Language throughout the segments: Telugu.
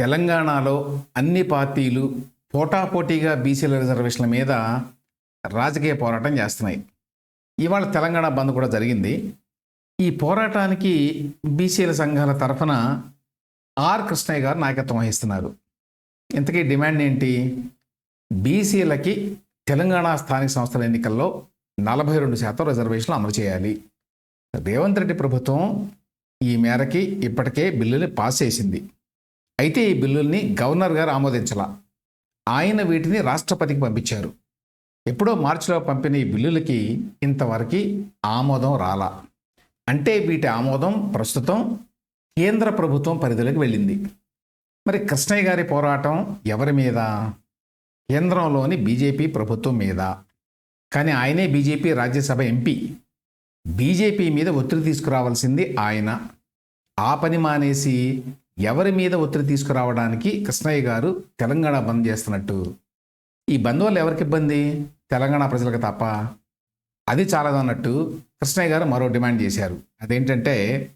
తెలంగాణలో అన్ని పార్టీలు పోటాపోటీగా బీసీల రిజర్వేషన్ల మీద రాజకీయ పోరాటం చేస్తున్నాయి. ఇవాళ తెలంగాణ బంద్ కూడా జరిగింది. ఈ పోరాటానికి బీసీల సంఘాల తరఫున ఆర్ కృష్ణయ్య గారు నాయకత్వం వహిస్తున్నారు. ఇంతకీ డిమాండ్ ఏంటి? బీసీలకి తెలంగాణ స్థానిక సంస్థల ఎన్నికల్లో నలభై రెండు శాతం రిజర్వేషన్లు అమలు చేయాలి. రేవంత్ రెడ్డి ప్రభుత్వం ఈ మేరకి ఇప్పటికే బిల్లుని పాస్ చేసింది. అయితే ఈ బిల్లుల్ని గవర్నర్ గారు ఆమోదించాల. ఆయన వీటిని రాష్ట్రపతికి పంపించారు. ఎప్పుడో మార్చిలో పంపిన ఈ బిల్లులకి ఇంతవరకు ఆమోదం రాలా. అంటే వీటి ఆమోదం ప్రస్తుతం కేంద్ర ప్రభుత్వం పరిధిలోకి వెళ్ళింది. మరి కృష్ణయ్య గారి పోరాటం ఎవరి మీద? కేంద్రంలోని బీజేపీ ప్రభుత్వం మీద. కానీ ఆయనే బీజేపీ రాజ్యసభ ఎంపీ. బీజేపీ మీద ఒత్తిడి తీసుకురావాల్సింది ఆయన. ఆ పని మానేసి ఎవరి మీద ఒత్తిడి తీసుకురావడానికి కృష్ణయ్య గారు తెలంగాణ బంద్ చేస్తున్నట్టు. ఈ బంద్ వల్ల ఎవరికి ఇబ్బంది? తెలంగాణ ప్రజలకు తప్ప. అది చాలదన్నట్టు కృష్ణయ్య గారు మరో డిమాండ్ చేశారు. అదేంటంటే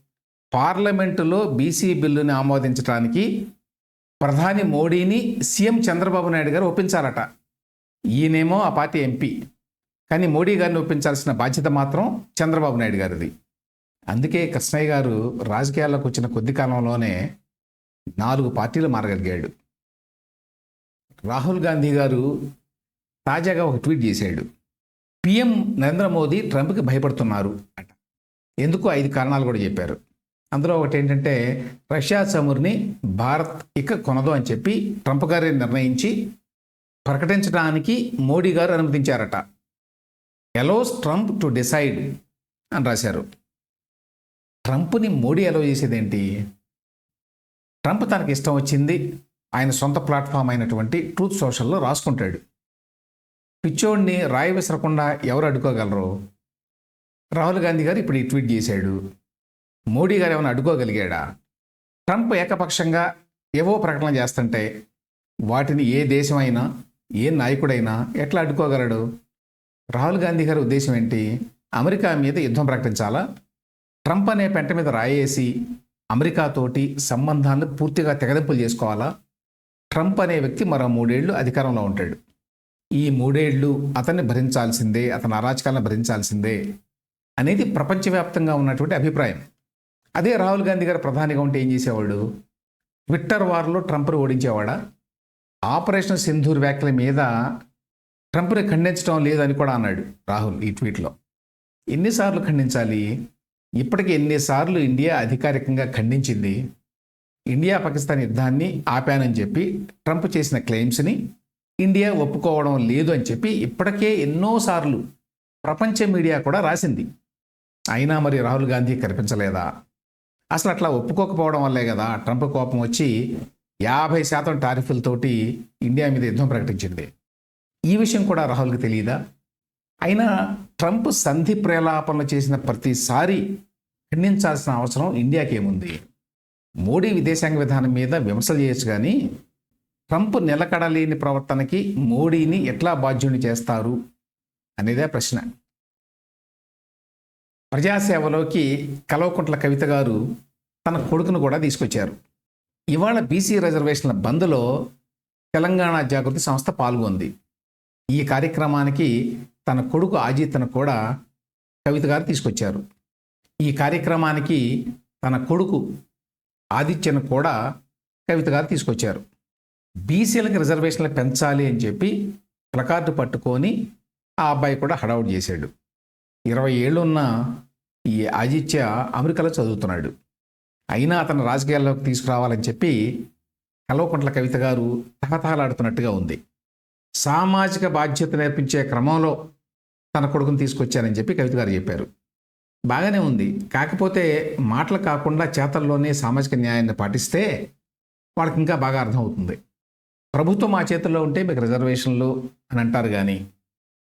పార్లమెంటులో బీసీ బిల్లుని ఆమోదించడానికి ప్రధాని మోడీని సీఎం చంద్రబాబు నాయుడు గారు ఒప్పించాలట. ఈయనేమో ఆ పార్టీ ఎంపీ. కానీ మోడీ గారిని ఒప్పించాల్సిన బాధ్యత మాత్రం చంద్రబాబు నాయుడు గారిది. అందుకే కృష్ణయ్య గారు రాజకీయాల్లోకి వచ్చిన కొద్ది కాలంలోనే నాలుగు పార్టీలు మారగలిగాడు. రాహుల్ గాంధీ గారు తాజాగా ఒక ట్వీట్ చేశాడు. పిఎం నరేంద్ర మోదీ ట్రంప్కి భయపడుతున్నారు అట. ఎందుకు? ఐదు కారణాలు కూడా చెప్పారు. అందులో ఒకటి ఏంటంటే రష్యా చమురుని భారత్ ఇక కొనదు అని చెప్పి ట్రంప్ గారే నిర్ణయించి ప్రకటించడానికి మోడీ గారు అనుమతించారట. ఎలోస్ ట్రంప్ టు డిసైడ్ అని రాశారు. ట్రంప్ని మోడీ ఎలో చేసేదేంటి? ట్రంప్ తనకి ఇష్టం వచ్చింది. ఆయన సొంత ప్లాట్ఫామ్ అయినటువంటి ట్రూత్ సోషల్లో రాసుకుంటాడు. పిచ్చోడిని రాయి విసరకుండా ఎవరు అడ్డుకోగలరు? రాహుల్ గాంధీ గారు ఇప్పుడు ఈ ట్వీట్ చేశాడు. మోడీ గారు ఏమైనా అడ్డుకోగలిగాడా? ట్రంప్ ఏకపక్షంగా ఏవో ప్రకటన చేస్తుంటే వాటిని ఏ దేశమైనా ఏ నాయకుడైనా ఎట్లా అడ్డుకోగలడు? రాహుల్ గాంధీ గారి ఉద్దేశం ఏంటి? అమెరికా మీద యుద్ధం ప్రకటించాలా? ట్రంప్ అనే పెంట మీద రాయేసి అమెరికాతోటి సంబంధాలను పూర్తిగా తెగదింపులు చేసుకోవాలా? ట్రంప్ అనే వ్యక్తి మరో మూడేళ్ళు అధికారంలో ఉంటాడు. ఈ మూడేళ్ళు అతన్ని భరించాల్సిందే అతని అరాచకాలను భరించాల్సిందే అనేది ప్రపంచవ్యాప్తంగా ఉన్నటువంటి అభిప్రాయం. అదే రాహుల్ గాంధీ గారు ప్రధానిగా ఉంటే ఏం చేసేవాడు ట్విట్టర్ వార్లో ట్రంప్ను ఓడించేవాడా? ఆపరేషన్ సింధూర్ వ్యాఖ్యల మీద ట్రంప్ని ఖండించడం లేదని కూడా అన్నాడు రాహుల్ ఈ ట్వీట్లో. ఎన్నిసార్లు ఖండించాలి? ఇప్పటికి ఎన్నిసార్లు ఇండియా అధికారికంగా ఖండించింది ఇండియా పాకిస్తాన్ యుద్ధాన్ని ఆపానని చెప్పి ట్రంప్ చేసిన క్లెయిమ్స్ని ఇండియా ఒప్పుకోవడం లేదు అని చెప్పి ఇప్పటికే ఎన్నోసార్లు ప్రపంచ మీడియా కూడా రాసింది. అయినా మరి రాహుల్ గాంధీ కనిపించలేదా? అసలు అట్లా ఒప్పుకోకపోవడం వల్లే కదా ట్రంప్ కోపం వచ్చి యాభై శాతం టారిఫ్లతోటి ఇండియా మీద యుద్ధం ప్రకటించింది. ఈ విషయం కూడా రాహుల్కి తెలియదా? అయినా ట్రంప్ సంధి ప్రేలాపనలు చేసిన ప్రతిసారి ఖండించాల్సిన అవసరం ఇండియాకేముంది మోడీ విదేశాంగ విధానం మీద విమర్శలు చేయొచ్చు కానీ ట్రంప్ నిలకడలేని ప్రవర్తనకి మోడీని ఎట్లా బాధ్యుని చేస్తారు అనేదే ప్రశ్న. ప్రజాసేవలోకి కల్వకుంట్ల కవిత గారు తన కొడుకును కూడా తీసుకొచ్చారు. ఇవాళ బీసీ రిజర్వేషన్ల బంద్లో తెలంగాణ జాగృతి సంస్థ పాల్గొంది. ఈ కార్యక్రమానికి తన కొడుకు అజిత్ను కూడా కవిత గారు తీసుకొచ్చారు. ఈ కార్యక్రమానికి తన కొడుకు ఆదిత్యను కూడా కవిత గారు తీసుకొచ్చారు. బీసీలకు రిజర్వేషన్లు పెంచాలి అని చెప్పి ప్లకార్డు పట్టుకొని ఆ అబ్బాయి కూడా హడావుడి చేశాడు. ఇరవై ఏళ్ళున్న ఈ ఆదిత్య అమెరికాలో చదువుతున్నాడు. అయినా అతను రాజకీయాల్లోకి తీసుకురావాలని చెప్పి కల్వకుంట్ల కవిత గారు తహతహలాడుతున్నట్టుగా ఉంది. సామాజిక బాధ్యత నేర్పించే క్రమంలో తన కొడుకుని తీసుకొచ్చారని చెప్పి కవిత గారు చెప్పారు. బాగానే ఉంది. కాకపోతే మాటలు కాకుండా చేతల్లోనే సామాజిక న్యాయాన్ని పాటిస్తే వాళ్ళకి ఇంకా బాగా అర్థమవుతుంది ప్రభుత్వం మా చేతుల్లో ఉంటే మీకు రిజర్వేషన్లు అని అంటారు కానీ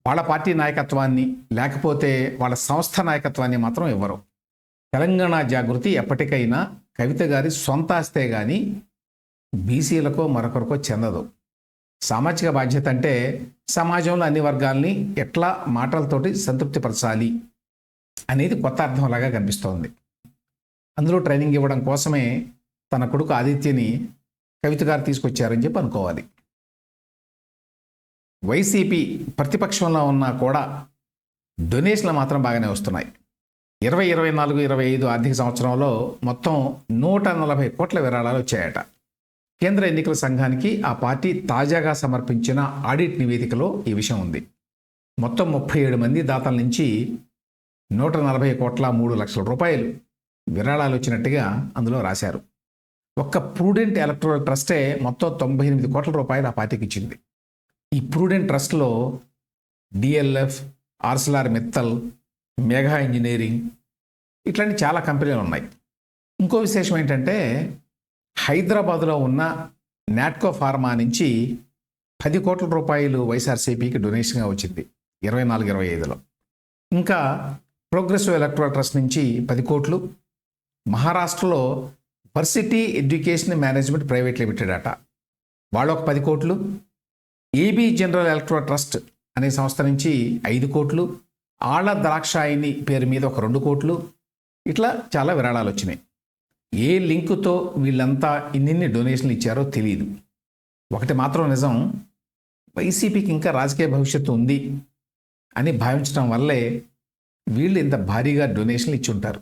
వాళ్ళ పార్టీ నాయకత్వాన్ని లేకపోతే వాళ్ళ సంస్థ నాయకత్వాన్ని మాత్రం ఇవ్వరు. తెలంగాణ జాగృతి ఎప్పటికైనా కవిత గారి సొంత ఆస్తే కానీ బీసీలకో మరొకరికో చెందదు. సామాజిక బాధ్యత అంటే సమాజంలో అన్ని వర్గాల్ని ఎట్లా మాటలతోటి సంతృప్తిపరచాలి అనేది కొత్త అర్థంలాగా కనిపిస్తోంది. అందులో ట్రైనింగ్ ఇవ్వడం కోసమే తన కొడుకు ఆదిత్యని కవిత గారు తీసుకొచ్చారని చెప్పి అనుకోవాలి. వైసీపీ ప్రతిపక్షంలో ఉన్నా కూడా డొనేషన్లు మాత్రం బాగానే వస్తున్నాయి. ఇరవై ఇరవై నాలుగు ఇరవై ఐదు ఆర్థిక సంవత్సరంలో మొత్తం నూట నలభై కోట్ల విరాళాలు వచ్చాయట. కేంద్ర ఎన్నికల సంఘానికి ఆ పార్టీ తాజాగా సమర్పించిన ఆడిట్ నివేదికలో ఈ విషయం ఉంది. మొత్తం ముప్పై ఏడు మంది దాతల నుంచి నూట నలభై కోట్ల మూడు లక్షల రూపాయలు విరాళాలు వచ్చినట్టుగా అందులో రాశారు. ఒక్క ప్రూడెంట్ ఎలక్ట్రల్ ట్రస్టే మొత్తం తొంభై ఎనిమిది కోట్ల రూపాయలు ఆ పార్టీకి ఇచ్చింది. ఈ prudent ట్రస్ట్లో DLF Arcelor Mittal Megha engineering ఇట్లాంటి చాలా కంపెనీలు ఉన్నాయి. ఇంకో విశేషం ఏంటంటే హైదరాబాద్లో ఉన్న నాట్కో ఫార్మా నుంచి పది కోట్ల రూపాయలు వైఎస్ఆర్సీపీకి డొనేషన్గా వచ్చింది ఇరవై నాలుగు ఇరవై ఐదులో. ఇంకా ప్రోగ్రెసివ్ ఎలక్ట్రల్ ట్రస్ట్ నుంచి పది కోట్లు. మహారాష్ట్రలో పర్సిటీ ఎడ్యుకేషన్ మేనేజ్మెంట్ ప్రైవేట్ లిమిటెడ్ అట. వాళ్ళు ఒక పది కోట్లు. ఏబీ జనరల్ ఎలక్ట్రల్ ట్రస్ట్ అనే సంస్థ నుంచి ఐదు కోట్లు. ఆళ్ళ ద్రాక్షాయిని పేరు మీద ఒక రెండు కోట్లు. ఇట్లా చాలా విరాళాలు వచ్చినాయి. ఏ లింకుతో వీళ్ళంతా ఇన్నిన్ని డొనేషన్లు ఇచ్చారో తెలియదు ఒకటి మాత్రం నిజం వైసీపీకి ఇంకా రాజకీయ భవిష్యత్తు ఉంది అని భావించడం వల్లే వీళ్ళు ఇంత భారీగా డొనేషన్లు ఇచ్చి ఉంటారు.